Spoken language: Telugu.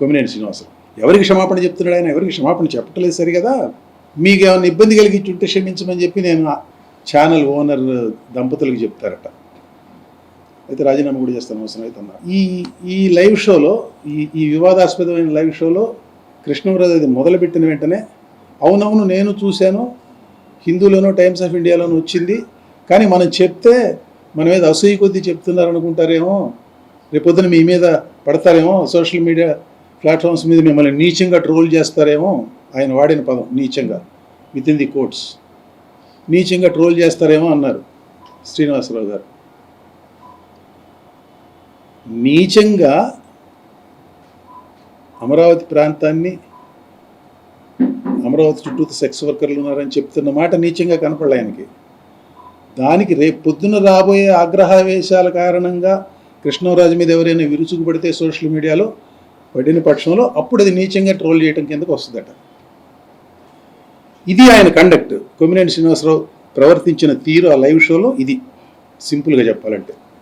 కొమ్మినేని శ్రీనివాసరావు. ఎవరికి క్షమాపణ చెప్తున్నాడు ఆయన? ఎవరికి క్షమాపణ చెప్పట్లేదు సరి కదా మీకు ఏమైనా ఇబ్బంది కలిగించుంటే క్షమించమని చెప్పి నేను ఛానల్ ఓనర్ దంపతులకు చెప్తారట. అయితే రాజీనామా కూడా చేస్తాను అవసరం అయితే అన్నారు ఈ ఈ లైవ్ షోలో ఈ ఈ వివాదాస్పదమైన లైవ్ షోలో కృష్ణవరాజు అది మొదలుపెట్టిన వెంటనే అవునవును నేను చూశాను హిందూలోనో టైమ్స్ ఆఫ్ ఇండియాలోనూ వచ్చింది కానీ మనం చెప్తే మన మీద అసూయ కొద్దీ చెప్తున్నారు అనుకుంటారేమో రేపొద్దున మీ మీద పడతారేమో సోషల్ మీడియా ప్లాట్ఫామ్స్ మీద మిమ్మల్ని నీచంగా ట్రోల్ చేస్తారేమో ఆయన వాడిన పదం నీచంగా విత్ ఇన్ ది కోర్ట్స్ నీచంగా ట్రోల్ చేస్తారేమో అన్నారు శ్రీనివాసరావు గారు. నీచంగా అమరావతి ప్రాంతాన్ని అమరావతి చుట్టూ సెక్స్ వర్కర్లు ఉన్నారని చెప్తున్న మాట నీచంగా కనపడలే ఆయనకి. దానికి రేపు పొద్దున రాబోయే ఆగ్రహావేశాల కారణంగా కృష్ణరాజు మీద ఎవరైనా విరుచుకుపడితే సోషల్ మీడియాలో పడిన పక్షంలో అప్పుడు అది నీచంగా ట్రోల్ చేయడం కిందకు వస్తుందట. ఇది ఆయన కండక్ట్ కొమ్మినేని శ్రీనివాసరావు ప్రవర్తించిన తీరు ఆ లైవ్ షోలో ఇది. సింపుల్గా చెప్పాలంటే.